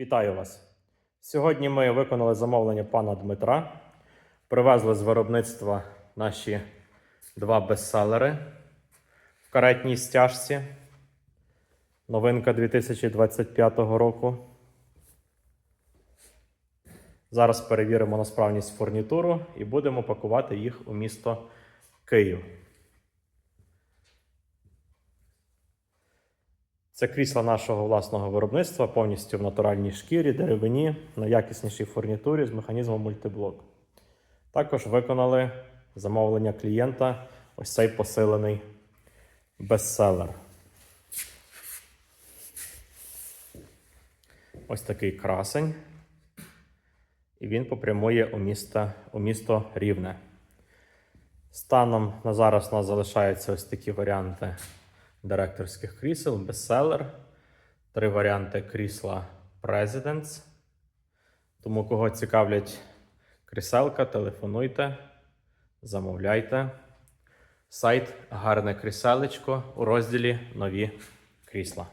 Вітаю вас! Сьогодні ми виконали замовлення пана Дмитра. Привезли з виробництва наші два бестселери в каретній стяжці. Новинка 2025 року. Зараз перевіримо на справність фурнітуру і будемо пакувати їх у місто Київ. Це крісла нашого власного виробництва, повністю в натуральній шкірі, деревині, на якіснішій фурнітурі з механізмом мультиблок. Також виконали замовлення клієнта ось цей посилений бестселер. Ось такий красень. І він попрямує у місто, у місто Рівне. Станом на зараз у нас залишаються ось такі варіанти директорських крісел, бестселер, три варіанти крісла Presidents. Тому, кого цікавлять кріселка, телефонуйте, замовляйте. Сайт гарне кріселечко у розділі Нові крісла.